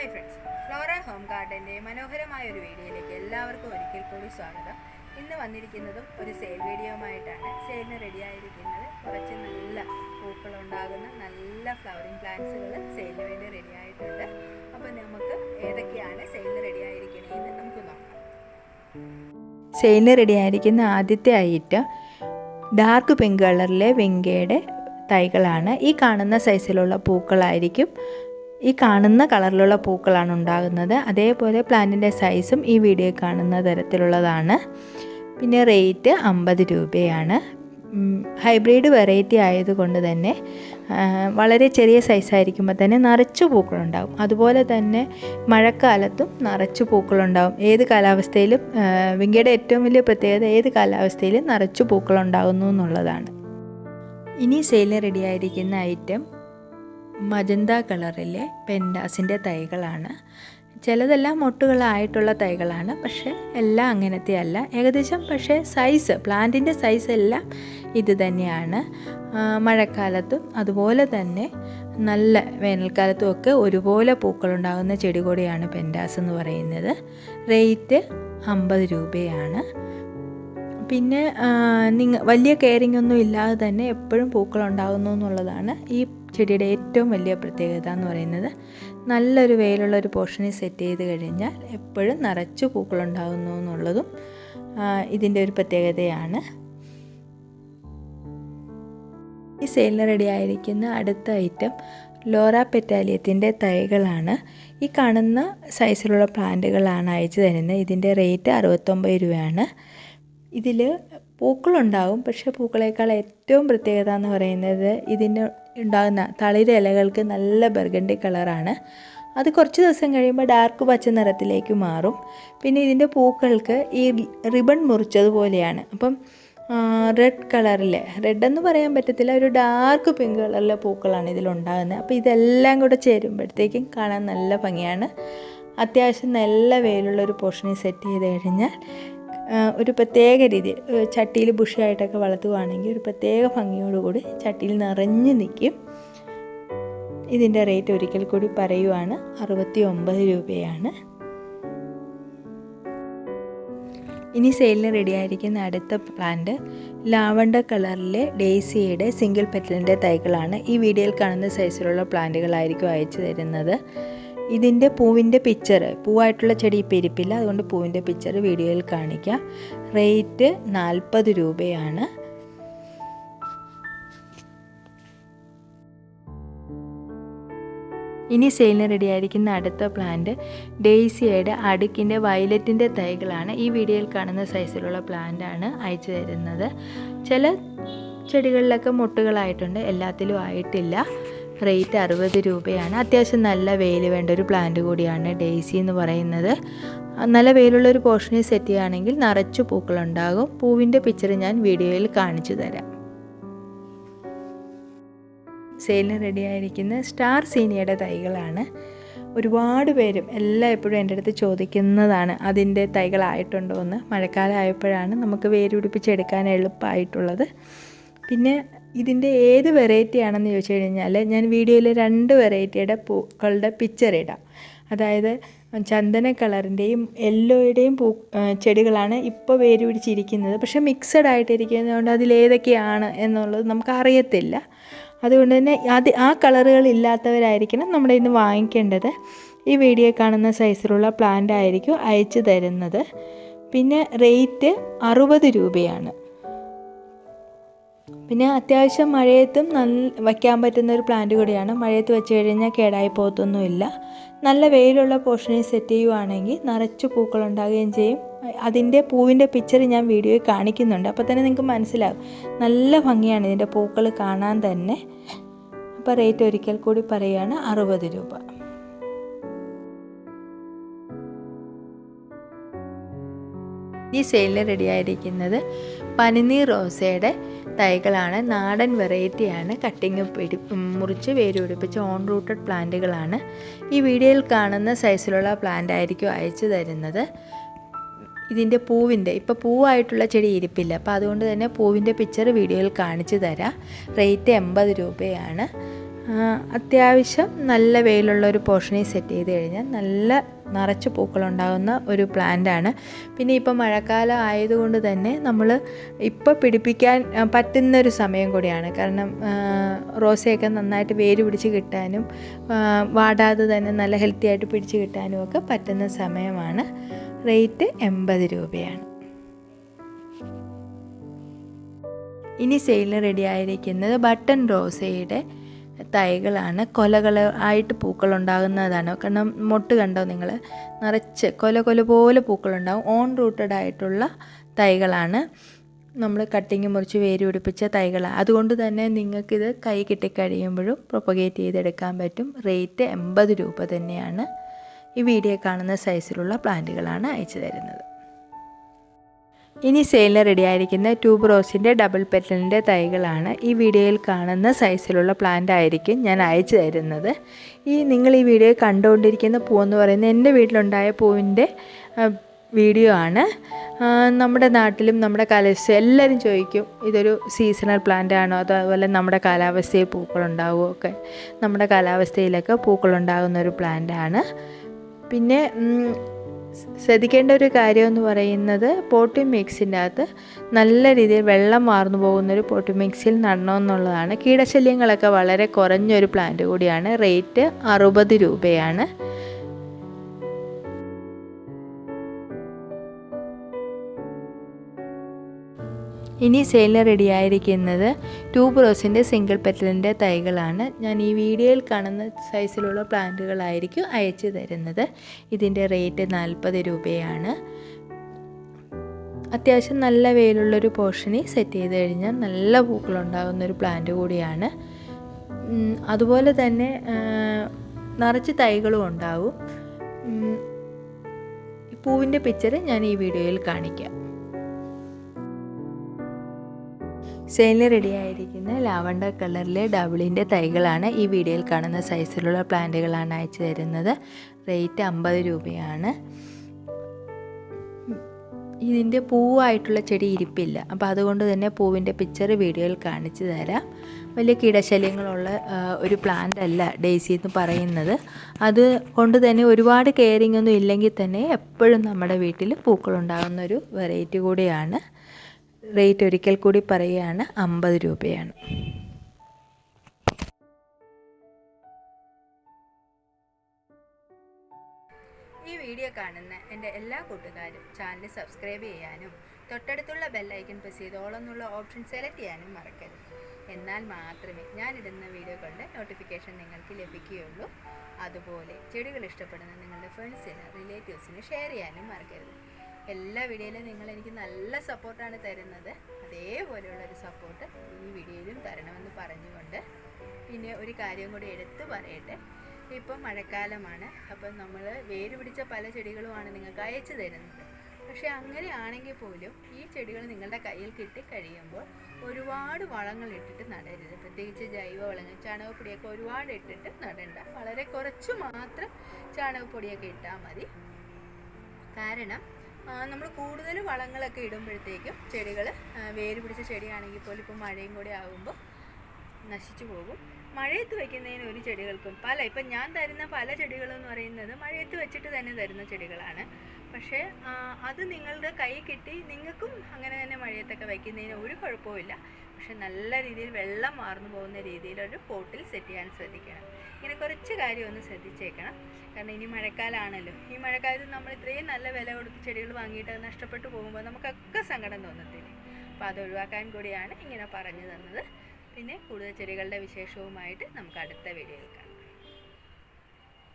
Hi friends. Flora home ഗാർഡന്റെ മനോഹരമായ ഒരു വീഡിയോയിലേക്ക് എല്ലാവർക്കും ഒരിക്കൽ കൂടി സ്വാഗതം. ഇന്ന് വന്നിരിക്കുന്നതും ഒരു സെയിൽ വീഡിയോയുമായിട്ടാണ്. സെയിലിന് റെഡിയായിരിക്കുന്നത് കുറച്ച് നല്ല പൂക്കളുണ്ടാകുന്ന നല്ല ഫ്ലവറിങ് പ്ലാന്റ്സുകൾ സെയിലിന് വേണ്ടി റെഡി ആയിട്ടുണ്ട് അപ്പോൾ നമുക്ക് ഏതൊക്കെയാണ് സെയിലിന് റെഡിയായിരിക്കണേന്ന് നമുക്ക് നോക്കാം. സെയിലിന് റെഡിയായിരിക്കുന്ന ആദ്യത്തെ ഐറ്റം ഡാർക്ക് പിങ്ക് കളറിലെ വെങ്കയുടെ തൈകളാണ്. ഈ കാണുന്ന സൈസിലുള്ള പൂക്കളായിരിക്കും ഈ കാണുന്ന കളറിലുള്ള പൂക്കളാണ് ഉണ്ടാകുന്നത്. അതേപോലെ പ്ലാന്റിന്റെ സൈസും ഈ വീഡിയോ കാണുന്ന തരത്തിലുള്ളതാണ്. പിന്നെ റേറ്റ് അമ്പത് രൂപയാണ്. ഹൈബ്രിഡ് വെറൈറ്റി ആയതുകൊണ്ട് തന്നെ വളരെ ചെറിയ സൈസായിരിക്കുമ്പോൾ തന്നെ നിറച്ചു പൂക്കളുണ്ടാകും അതുപോലെ തന്നെ മഴക്കാലത്തും നിറച്ചു പൂക്കളുണ്ടാകും ഏത് കാലാവസ്ഥയിലും വിങ്കയുടെ ഏറ്റവും വലിയ പ്രത്യേകത ഏത് കാലാവസ്ഥയിലും നിറച്ചു പൂക്കളുണ്ടാകുന്നു എന്നുള്ളതാണ്. ഇനി സെയിലിന് റെഡിയായിരിക്കുന്ന ഐറ്റം മജന്ത കളറിലെ പെൻഡാസിന്റെ തൈകളാണ്. ചിലതെല്ലാം മൊട്ടുകളായിട്ടുള്ള തൈകളാണ്. പക്ഷേ എല്ലാം അങ്ങനത്തെ അല്ല. ഏകദേശം പക്ഷേ സൈസ് പ്ലാന്റിന്റെ സൈസ് എല്ലാം ഇത് തന്നെയാണ്. മഴക്കാലത്തും അതുപോലെ തന്നെ നല്ല വേനൽക്കാലത്തും ഒക്കെ ഒരുപോലെ പൂക്കളുണ്ടാകുന്ന ചെടി കൂടിയാണ് പെൻഡാസ് എന്ന് പറയുന്നത്. റേറ്റ് അമ്പത് രൂപയാണ്. പിന്നെ നിങ്ങ വലിയ കെയറിംഗ് ഒന്നും ഇല്ലാതെ തന്നെ എപ്പോഴും പൂക്കൾ ഉണ്ടാകുന്നു എന്നുള്ളതാണ് ഈ ചെടിയുടെ ഏറ്റവും വലിയ പ്രത്യേകത എന്ന് പറയുന്നത്. നല്ലൊരു വെയിലുള്ള ഒരു പോർഷനിൽ സെറ്റ് ചെയ്ത് കഴിഞ്ഞാൽ എപ്പോഴും നിറച്ചു പൂക്കളുണ്ടാകുന്നു എന്നുള്ളതും ഇതിന്റെ ഒരു പ്രത്യേകതയാണ്. ഈ സെയിലിന് റെഡി ആയിരിക്കുന്ന അടുത്ത ഐറ്റം ലോറ പെറ്റാലിയത്തിന്റെ തൈകളാണ്. ഈ കാണുന്ന സൈസിലുള്ള പ്ലാന്റുകളാണ് അയച്ചു തരുന്നത്. ഇതിന്റെ റേറ്റ് അറുപത്തൊമ്പത് രൂപയാണ്. ഇതിൽ പൂക്കളുണ്ടാവും പക്ഷേ പൂക്കളേക്കാൾ ഏറ്റവും പ്രത്യേകത എന്ന് പറയുന്നത് ഇതിന് ഉണ്ടാകുന്ന തളിര ഇലകൾക്ക് നല്ല ബർഗണ്ടി കളറാണ്. അത് കുറച്ച് ദിവസം കഴിയുമ്പോൾ ഡാർക്ക് പച്ച നിറത്തിലേക്ക് മാറും. പിന്നെ ഇതിന്റെ പൂക്കൾക്ക് ഈ റിബൺ മുറിച്ചതുപോലെയാണ്. അപ്പം റെഡ് കളറിൽ റെഡ് എന്ന് പറയാൻ പറ്റത്തില്ല ഒരു ഡാർക്ക് പിങ്ക് കളറിലെ പൂക്കളാണ് ഇതിലുണ്ടാകുന്നത്. അപ്പോൾ ഇതെല്ലാം കൂടെ ചേരുമ്പോഴത്തേക്കും കാണാൻ നല്ല ഭംഗിയാണ്. അത്യാവശ്യം നല്ല വെയിലുള്ള ഒരു പോർഷനിൽ സെറ്റ് ചെയ്ത് കഴിഞ്ഞാൽ ഒരു പ്രത്യേക രീതിയിൽ ചട്ടിയിൽ ബുഷിയായിട്ടൊക്കെ വളർത്തുകയാണെങ്കിൽ ഒരു പ്രത്യേക ഭംഗിയോടുകൂടി ചട്ടിയിൽ നിറഞ്ഞു നിൽക്കും. ഇതിന്റെ റേറ്റ് ഒരിക്കൽ കൂടി പറയുവാണ് അറുപത്തി ഒമ്പത് രൂപയാണ്. ഇനി സെയിലിന് റെഡിയായിരിക്കുന്ന അടുത്ത പ്ലാന്റ് ലാവണ്ടർ കളറിലെ ഡേസിയുടെ സിംഗിൾ പെറ്റലിന്റെ തൈകളാണ്. ഈ വീഡിയോയിൽ കാണുന്ന സൈസിലുള്ള പ്ലാന്റുകളായിരിക്കും അയച്ചു തരുന്നത്. ഇതിന്റെ പൂവിന്റെ പിക്ചർ പൂവായിട്ടുള്ള ചെടി ഇപ്പോൾ ഇരിപ്പില്ല. അതുകൊണ്ട് പൂവിന്റെ പിക്ചർ വീഡിയോയിൽ കാണിക്കാം. റേറ്റ് നാൽപ്പത് രൂപയാണ്. ഇനി സെയിലിന് റെഡിയായിരിക്കുന്ന അടുത്ത പ്ലാന്റ് ഡെയ്സിയുടെ അടുക്കിന്റെ വയലറ്റിന്റെ തൈകളാണ്. ഈ വീഡിയോയിൽ കാണുന്ന സൈസിലുള്ള പ്ലാന്റ് ആണ് അയച്ചു തരുന്നത്. ചില ചെടികളിലൊക്കെ മുട്ടുകളായിട്ടുണ്ട്. എല്ലാത്തിലും ആയിട്ടില്ല. റേറ്റ് അറുപത് രൂപയാണ്. അത്യാവശ്യം നല്ല വെയിൽ വേണ്ട ഒരു പ്ലാന്റ് കൂടിയാണ് ഡെയ്സി എന്ന് പറയുന്നത്. നല്ല വെയിലുള്ള ഒരു പോർഷനിൽ സെറ്റ് ചെയ്യുകയാണെങ്കിൽ നിറച്ചു പൂക്കളുണ്ടാകും. പൂവിന്റെ പിക്ചർ ഞാൻ വീഡിയോയിൽ കാണിച്ചു തരാം. സെയിലിന് റെഡിയായിരിക്കുന്ന സ്റ്റാർ സീനിയയുടെ തൈകളാണ്. ഒരുപാട് പേരും എല്ലാം എപ്പോഴും എന്റെ അടുത്ത് ചോദിക്കുന്നതാണ് അതിന്റെ തൈകളായിട്ടുണ്ടോ? എന്ന്. മഴക്കാലം ആയപ്പോഴാണ് നമുക്ക് വേര് പിടിപ്പിച്ചെടുക്കാൻ എളുപ്പമായിട്ടുള്ളത്. പിന്നെ ഇതിന്റെ ഏത് വെറൈറ്റി ആണെന്ന് ചോദിച്ചു കഴിഞ്ഞാൽ ഞാൻ വീഡിയോയിൽ രണ്ട് വെറൈറ്റിയുടെ പൂക്കളുടെ പിക്ചർ ഇടാം. അതായത് ചന്ദന കളറിന്റെയും യെല്ലോയുടെയും പൂ ചെടികളാണ് ഇപ്പോൾ വേര് പിടിച്ചിരിക്കുന്നത്. പക്ഷേ മിക്സഡ് ആയിട്ടിരിക്കുന്നതുകൊണ്ട് അതിലേതൊക്കെയാണ് എന്നുള്ളത് നമുക്ക് അറിയത്തില്ല. അതുകൊണ്ട് തന്നെ അത് ആ കളറുകൾ ഇല്ലാത്തവരായിരിക്കണം നമ്മുടെ ഇന്ന് വാങ്ങിക്കേണ്ടത്. ഈ വീഡിയോ കാണുന്ന സൈസിലുള്ള പ്ലാന്റ് ആയിരിക്കും അയച്ചു തരുന്നത്. പിന്നെ റേറ്റ് അറുപത് രൂപയാണ്. പിന്നെ അത്യാവശ്യം മഴയത്തും നല്ല വയ്ക്കാൻ പറ്റുന്ന ഒരു പ്ലാന്റ് കൂടിയാണ്. മഴയത്ത് വെച്ച് കഴിഞ്ഞാൽ കേടായി പോകത്തൊന്നുമില്ല. നല്ല വെയിലുള്ള പോർഷനിൽ സെറ്റ് ചെയ്യുവാണെങ്കിൽ നിറച്ച് പൂക്കൾ ഉണ്ടാകുകയും ചെയ്യും. അതിന്റെ പൂവിന്റെ പിക്ചർ ഞാൻ വീഡിയോയിൽ കാണിക്കുന്നുണ്ട്. അപ്പോൾ തന്നെ നിങ്ങൾക്ക് മനസ്സിലാകും നല്ല ഭംഗിയാണ് ഇതിന്റെ പൂക്കൾ കാണാൻ തന്നെ. അപ്പോൾ റേറ്റ് ഒരിക്കൽ കൂടി പറയുകയാണ് അറുപത് രൂപ. ഈ സെയിലിന് റെഡിയായിരിക്കുന്നത് പനിനീർ റോസയുടെ തൈകളാണ്. നാടൻ വെറൈറ്റിയാണ്. കട്ടിങ് പിടി മുറിച്ച് വേര് പിടിപ്പിച്ച ഓൺ റൂട്ടഡ് പ്ലാന്റുകളാണ്. ഈ വീഡിയോയിൽ കാണുന്ന സൈസിലുള്ള പ്ലാന്റ് ആയിരിക്കും അയച്ചു തരുന്നത്. ഇതിന്റെ പൂവിന്റെ ഇപ്പോൾ പൂവായിട്ടുള്ള ചെടി ഇരിപ്പില്ല. അപ്പോൾ അതുകൊണ്ട് തന്നെ പൂവിന്റെ പിക്ചർ വീഡിയോയിൽ കാണിച്ചു തരാം. റേറ്റ് എൺപത് രൂപയാണ്. അത്യാവശ്യം നല്ല വെയിലുള്ള ഒരു പോർഷനിൽ സെറ്റ് ചെയ്ത് കഴിഞ്ഞാൽ നല്ല നിറച്ച് പൂക്കളുണ്ടാകുന്ന ഒരു പ്ലാന്റാണ്. പിന്നെ ഇപ്പോൾ മഴക്കാലം ആയതുകൊണ്ട് തന്നെ നമ്മൾ ഇപ്പോൾ പിടിപ്പിക്കാൻ പറ്റുന്ന പറ്റുന്നൊരു സമയം കൂടിയാണ്. കാരണം റോസയൊക്കെ നന്നായിട്ട് വേര് പിടിച്ച് കിട്ടാനും വാടാതെ തന്നെ നല്ല ഹെൽത്തി ആയിട്ട് പിടിച്ച് കിട്ടാനും ഒക്കെ പറ്റുന്ന സമയമാണ്. റേറ്റ് എൺപത് രൂപയാണ്. ഇനി സെയിലിന് റെഡി ആയിരിക്കുന്നത് ബട്ടൺ റോസയുടെ തൈകളാണ്. കൊലകൾ ആയിട്ട് പൂക്കൾ ഉണ്ടാകുന്നതാണ് കാരണം മൊട്ട് കണ്ടോ നിങ്ങൾ നിറച്ച് കൊല കൊല പോലെ പൂക്കളുണ്ടാകും. ഓൺ റൂട്ടഡ് ആയിട്ടുള്ള തൈകളാണ്. നമ്മൾ കട്ടിങ് മുറിച്ച് വേര് പിടിപ്പിച്ച തൈകൾ അതുകൊണ്ട് തന്നെ നിങ്ങൾക്കിത് കൈ കിട്ടിക്കഴിയുമ്പോഴും പ്രൊപ്പഗേറ്റ് ചെയ്തെടുക്കാൻ പറ്റും. റേറ്റ് എൺപത് രൂപ തന്നെയാണ് ഈ വീഡിയോ കാണുന്ന സൈസിലുള്ള പ്ലാന്റുകളാണ് അയച്ചു തരുന്നത്. ഇനി സെയിലിന് റെഡിയായിരിക്കുന്ന ട്യൂബ് റോസിന്റെ ഡബിൾ പെറ്റലിന്റെ തൈകളാണ് ഈ വീഡിയോയിൽ കാണുന്ന സൈസിലുള്ള പ്ലാന്റ് ആയിരിക്കും ഞാൻ അയച്ചു തരുന്നത്. ഈ നിങ്ങൾ ഈ വീഡിയോ കണ്ടുകൊണ്ടിരിക്കുന്ന പൂവെന്ന് പറയുന്നത് എന്റെ വീട്ടിലുണ്ടായ പൂവിന്റെ വീഡിയോ ആണ്. നമ്മുടെ നാട്ടിലും നമ്മുടെ കാലാവസ്ഥ എല്ലാവരും ചോദിക്കും ഇതൊരു സീസണൽ പ്ലാന്റ് ആണോ അതോ അതുപോലെ നമ്മുടെ കാലാവസ്ഥയിൽ പൂക്കളുണ്ടാവുമോ ഒക്കെ. നമ്മുടെ കാലാവസ്ഥയിലൊക്കെ പൂക്കളുണ്ടാകുന്ന ഒരു പ്ലാന്റ് ആണ്. പിന്നെ ശ്രദ്ധിക്കേണ്ട ഒരു കാര്യം എന്ന് പറയുന്നത് പോട്ടി മിക്സിന്റെ അകത്ത് നല്ല രീതിയിൽ വെള്ളം മാർന്നു പോകുന്നൊരു പോട്ടി മിക്സിൽ നടണമെന്നുള്ളതാണ് കീടശല്യങ്ങളൊക്കെ വളരെ കുറഞ്ഞൊരു പ്ലാന്റ് കൂടിയാണ്. റേറ്റ് അറുപത് രൂപയാണ്. ഇനി സെയിലിന് റെഡിയായിരിക്കുന്നത് ട്യൂബ് റോസിന്റെ സിംഗിൾ പെറ്റലിന്റെ തൈകളാണ്. ഞാൻ ഈ വീഡിയോയിൽ കാണുന്ന സൈസിലുള്ള പ്ലാന്റുകളായിരിക്കും അയച്ചു തരുന്നത്. ഇതിന്റെ റേറ്റ് നാൽപ്പത് രൂപയാണ്. അത്യാവശ്യം നല്ല വെയിലുള്ളൊരു പോർഷനിൽ സെറ്റ് ചെയ്ത് കഴിഞ്ഞാൽ നല്ല പൂക്കളുണ്ടാകുന്ന ഒരു പ്ലാന്റ് കൂടിയാണ്. അതുപോലെ തന്നെ നിറച്ച് തൈകളും ഉണ്ടാവും. പൂവിന്റെ പിക്ചർ ഞാൻ ഈ വീഡിയോയിൽ കാണിക്കാം. സെയിലിന് റെഡി ആയിരിക്കുന്ന ലാവണ്ടർ കളറിലെ ഡബിളിന്റെ തൈകളാണ് ഈ വീഡിയോയിൽ കാണുന്ന സൈസിലുള്ള പ്ലാന്റുകളാണ് അയച്ചു തരുന്നത്. റേറ്റ് അമ്പത് രൂപയാണ്. ഇതിന്റെ പൂവായിട്ടുള്ള ചെടി ഇരിപ്പില്ല. അപ്പോൾ അതുകൊണ്ട് തന്നെ പൂവിന്റെ പിക്ചർ വീഡിയോയിൽ കാണിച്ചു തരാം. വലിയ കീടശല്യങ്ങളുള്ള ഒരു പ്ലാന്റ് അല്ല ഡേസി എന്ന് പറയുന്നത്. അത് കൊണ്ട് തന്നെ ഒരുപാട് കെയറിങ് ഒന്നും ഇല്ലെങ്കിൽ തന്നെ എപ്പോഴും നമ്മുടെ വീട്ടിൽ പൂക്കളുണ്ടാകുന്ന ഒരു വെറൈറ്റി കൂടിയാണ്. റേറ്റ് ഒരിക്കൽ കൂടി പറയുകയാണ് അമ്പത് രൂപയാണ്. ഈ വീഡിയോ കാണുന്ന എന്റെ എല്ലാ കൂട്ടുകാരും ചാനൽ സബ്സ്ക്രൈബ് ചെയ്യാനും തൊട്ടടുത്തുള്ള ബെല്ലൈക്കൺ പ്രസ് ചെയ്ത് all എന്നുള്ള ഓപ്ഷൻ സെലക്ട് ചെയ്യാനും മറക്കരുത്. എന്നാൽ മാത്രമേ ഞാനിടുന്ന വീഡിയോകളുടെ നോട്ടിഫിക്കേഷൻ നിങ്ങൾക്ക് ലഭിക്കുകയുള്ളൂ. അതുപോലെ ചെടികൾ ഇഷ്ടപ്പെടുന്ന നിങ്ങളുടെ ഫ്രണ്ട്സിന് റിലേറ്റീവ്സിന് ഷെയർ ചെയ്യാനും മറക്കരുത്. എല്ലാ വീഡിയോയിലും നിങ്ങൾ എനിക്ക് നല്ല സപ്പോർട്ടാണ് തരുന്നത്. അതേപോലെയുള്ളൊരു സപ്പോർട്ട് ഈ വീഡിയോയിലും തരണമെന്ന് പറഞ്ഞുകൊണ്ട് പിന്നെ ഒരു കാര്യം കൂടി എടുത്തു പറയട്ടെ. ഇപ്പം മഴക്കാലമാണ്. അപ്പം നമ്മൾ വേര് പിടിച്ച പല ചെടികളുമാണ് നിങ്ങൾക്ക് അയച്ചു തരുന്നത്. പക്ഷേ അങ്ങനെയാണെങ്കിൽ പോലും ഈ ചെടികൾ നിങ്ങളുടെ കയ്യിൽ കിട്ടി കഴിയുമ്പോൾ ഒരുപാട് വളങ്ങൾ ഇട്ടിട്ട് നടരുത്. പ്രത്യേകിച്ച് ജൈവ വളങ്ങൾ ചാണകപ്പൊടിയൊക്കെ ഒരുപാട് ഇട്ടിട്ട് നടണ്ട. വളരെ കുറച്ച് മാത്രം ചാണകപ്പൊടിയൊക്കെ ഇട്ടാൽ മതി. കാരണം നമ്മൾ കൂടുതൽ വളങ്ങളൊക്കെ ഇടുമ്പോഴത്തേക്കും ചെടികൾ വേര് പിടിച്ച ചെടിയാണെങ്കിൽ പോലും ഇപ്പോൾ മഴയും കൂടി ആകുമ്പോൾ നശിച്ചു പോകും. മഴയത്ത് വയ്ക്കുന്നതിന് ഒരു ചെടികൾക്കും പല ഇപ്പം ഞാൻ തരുന്ന പല ചെടികളെന്ന് പറയുന്നത് മഴയത്ത് വെച്ചിട്ട് തന്നെ തരുന്ന ചെടികളാണ്. പക്ഷേ അത് നിങ്ങളുടെ കൈ കിട്ടി നിങ്ങൾക്കും അങ്ങനെ തന്നെ മഴയത്തൊക്കെ വയ്ക്കുന്നതിന് ഒരു കുഴപ്പമില്ല പക്ഷെ നല്ല രീതിയിൽ വെള്ളം മാർന്നു പോകുന്ന രീതിയിലൊരു പോട്ടിൽ സെറ്റ് ചെയ്യാൻ ശ്രദ്ധിക്കണം. ഇങ്ങനെ കുറച്ച് കാര്യം ഒന്ന് ശ്രദ്ധിച്ചേക്കണം. കാരണം ഇനി മഴക്കാലമാണല്ലോ ഈ മഴക്കാലത്ത് നമ്മൾ ഇത്രയും നല്ല വില കൊടുത്ത് ചെടികൾ വാങ്ങിയിട്ട് നഷ്ടപ്പെട്ടു പോകുമ്പോൾ നമുക്കൊക്കെ സങ്കടം തോന്നത്തില്ലേ? അപ്പോൾ അത് ഒഴിവാക്കാൻ കൂടിയാണ് ഇങ്ങനെ പറഞ്ഞു തന്നത്. പിന്നെ കൂടുതൽ ചെടികളുടെ വിശേഷവുമായിട്ട് നമുക്ക് അടുത്ത വീഡിയോയിൽ കാണാം.